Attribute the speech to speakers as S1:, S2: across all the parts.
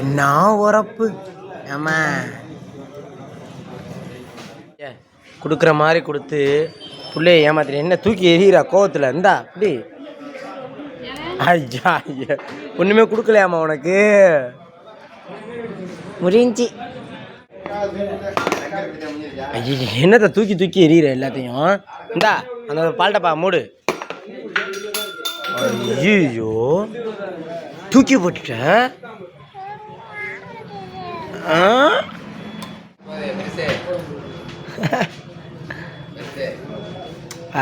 S1: என்ன உரப்பு? ஆமா கொடுக்குற மாதிரி கொடுத்து பிள்ளைய ஏமாத்தின என்ன தூக்கி எறிகிறா கோவத்தில்? இந்தா அப்படி ஐயா ஐயா. ஒன்றுமே கொடுக்கலையாம்மா உனக்கு? முடிஞ்சு ஐயோ என்னத்தை தூக்கி தூக்கி எறிகிற எல்லாத்தையும்? இந்தா அந்த பால்டப்பா மூடு. ஐயோ தூக்கி போட்டுட்டேன் ஆ?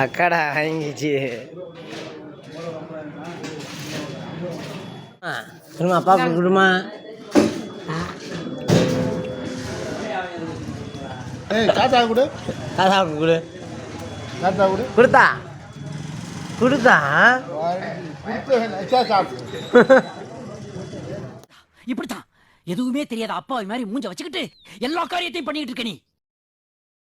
S1: அக்கடா வாங்கிச்சு. கொடுமா அப்பாவுக்கு கொடுமா.
S2: தாத்தா கொடு.
S1: தாத்தாவுக்கு கொடு.
S2: தாத்தா கொடு.
S1: கொடுத்தா? கொடுத்தா
S3: இப்படித்தான். எதுவுமே தெரியாத அப்பாவை மாதிரி மூஞ்ச வச்சுக்கிட்டு எல்லா காரியத்தையும் பண்ணிக்கிட்டு இருக்க நீ.